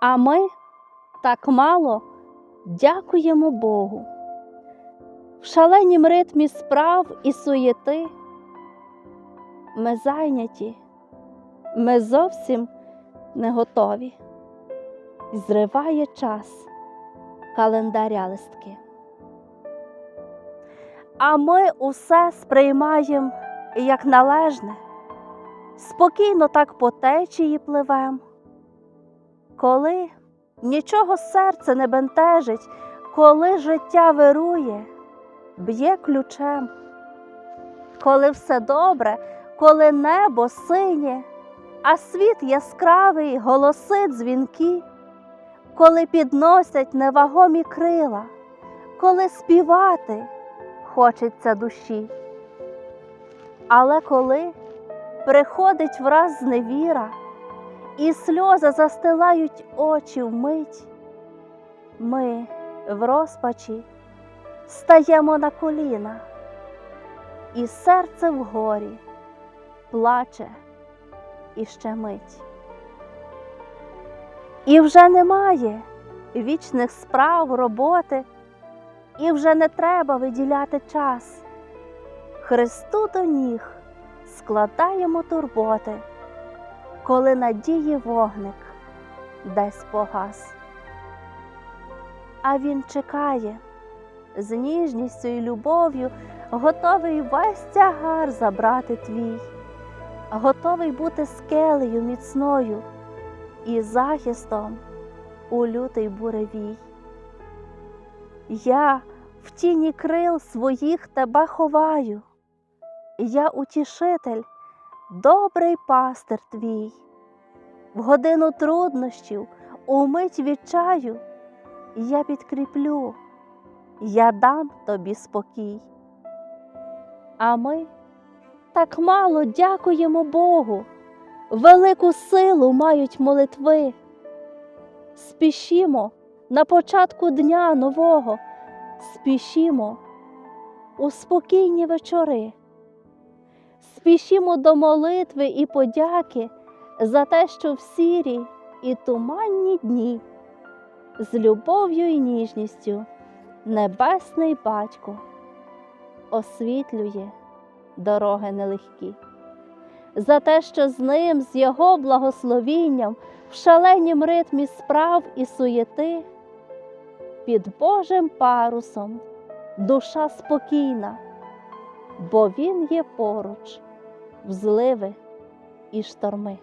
А ми так мало дякуємо Богу. В шаленім ритмі справ і суєти ми зайняті, ми зовсім не готові. Зриває час календаря листки. А ми усе сприймаємо як належне, спокійно так по течії пливем. Коли нічого серце не бентежить, коли життя вирує, б'є ключем, коли все добре, коли небо синє, а світ яскравий, голоси дзвінки, коли підносять невагомі крила, коли співати хочеться душі. Але коли приходить враз зневіра, і сльози застилають очі вмить, ми в розпачі стаємо на коліна, і серце вгорі плаче і щемить. І вже немає вічних справ, роботи, і вже не треба виділяти час. Христу до ніг складаємо турботи, коли надії вогник десь погас. А він чекає з ніжністю і любов'ю, готовий весь тягар забрати твій, готовий бути скелею міцною і захистом у лютий буревій. Я в тіні крил своїх тебе ховаю, я утішитель, добрий пастир твій, в годину труднощів, у мить відчаю, я підкріплю, я дам тобі спокій. А ми так мало дякуємо Богу, велику силу мають молитви. Спішімо на початку дня нового, спішімо у спокійні вечори, спішімо до молитви і подяки за те, що в сірі і туманні дні з любов'ю і ніжністю Небесний Батько освітлює дороги нелегкі, за те, що з ним, з його благословінням, в шаленім ритмі справ і суєти, під Божим парусом душа спокійна, бо Він є поруч в зливи і шторми.